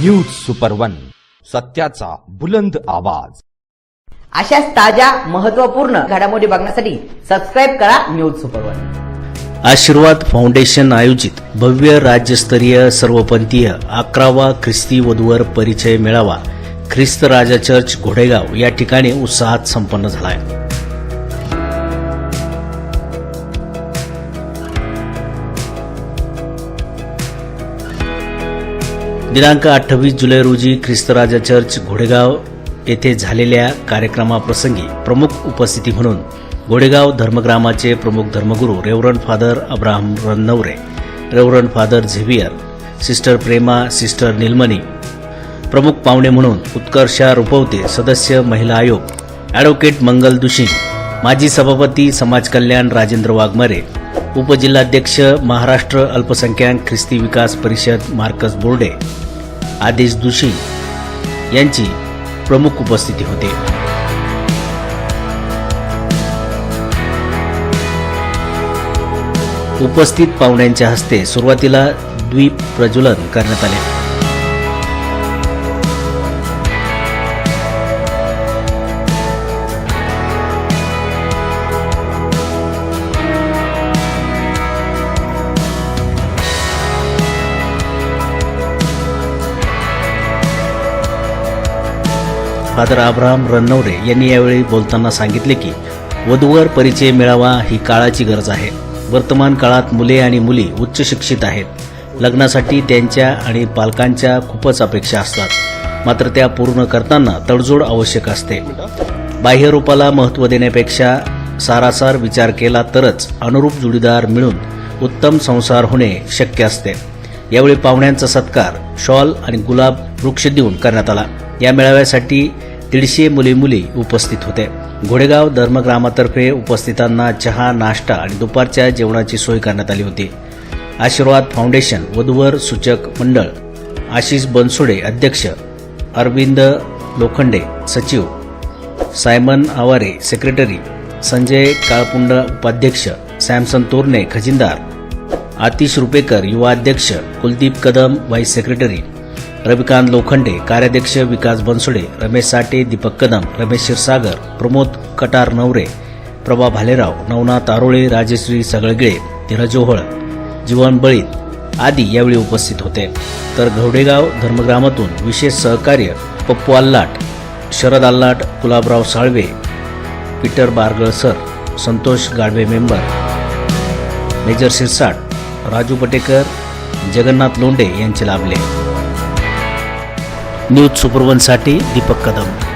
News super one सत्याचा बुलंद आवाज. अशाच ताज्या महत्त्वपूर्ण घडामोडी बघण्यासाठी सबस्क्राईब करा news super one Ashirwad foundation आयोजित भव्य राज्यस्तरीय सर्वपंथीय अकरावा ख्रिस्ती वधूवर परिचय मेळावा ख्रिस्त राजा चर्च घोडेगाव या ठिकाणी उत्साहात संपन्न झाला आहे दिनांक अठ्ठावीस जुलै रोजी ख्रिस्तराजा चर्च घोडेगाव येथे झालेल्या कार्यक्रमाप्रसंगी प्रमुख उपस्थिती म्हणून घोडेगाव धर्मग्रामाचे प्रमुख धर्मगुरू reverend father Abraham Ranaware reverend father Xavier sister Prema sister Nilmani प्रमुख पाहुणे म्हणून उत्कर्षा रुपवते सदस्य महिला आयोग ॲडव्होकेट मंगल दुशी माजी सभापती समाज कल्याण राजेंद्र वाघमारे उपजिल्हाध्यक्ष महाराष्ट्र अल्पसंख्याक ख्रिस्ती विकास परिषद मार्कस बोर्डे आदेश दुशी यांची प्रमुख उपस्थिती होते. उपस्थित पाहुण्यांच्या हस्ते सुरुवातीला द्वीप प्रज्वलन करण्यात आले. फादर अब्राहम रणनवरे यांनी यावेळी बोलताना सांगितले की वधूवर परिचय मिळावा ही काळाची गरज आहे. वर्तमान काळात मुले आणि मुली उच्च शिक्षित आहेत. लग्नासाठी त्यांच्या आणि पालकांच्या खूपच अपेक्षा असतात. मात्र त्या पूर्ण करताना तडजोड आवश्यक असते. बाह्यरूपाला महत्त्व देण्यापेक्षा सारासार विचार केला तरच अनुरूप जोडीदार मिळून उत्तम संसार होणे शक्य असते. यावेळी पाहुण्यांचा सत्कार शॉल आणि गुलाब वृक्ष देऊन करण्यात आला. या मेळाव्यासाठी दीडशे मुली मुली उपस्थित होते. घोडेगाव धर्मग्रामातर्फे उपस्थितांना चहा नाश्ता आणि दुपारच्या जेवणाची सोय करण्यात आली होती. आशीर्वाद फाउंडेशन वधूवर सूचक मंडळ आशिष बनसोडे अध्यक्ष अरविंद लोखंडे सचिव सायमन आवारे सेक्रेटरी संजय काळपुंड उपाध्यक्ष सॅमसन तोरणे खजिनदार आतिश रुपेकर युवा अध्यक्ष कुलदीप कदम व्हाईस सेक्रेटरी रविकांत लोखंडे कार्याध्यक्ष विकास बनसोडे रमेश साटे दीपक कदम रमेश क्षीरसागर प्रमोद कटार नवरे प्रभा भालेराव नवनाथ आरोळे राजश्री सगळगिळे धीरज ओहळ जीवन बळीत आदी यावेळी उपस्थित होते. तर घवडेगाव धर्मग्रामातून विशेष सहकार्य Pappu Allat Sharad Allat Gulabrao Salve Peter Bargal sir Santosh Gadve member major Shirsat Raju Patekar Jagannath Londe यांचे लाभले. न्यूज सुपरवनसाठी दीपक कदम.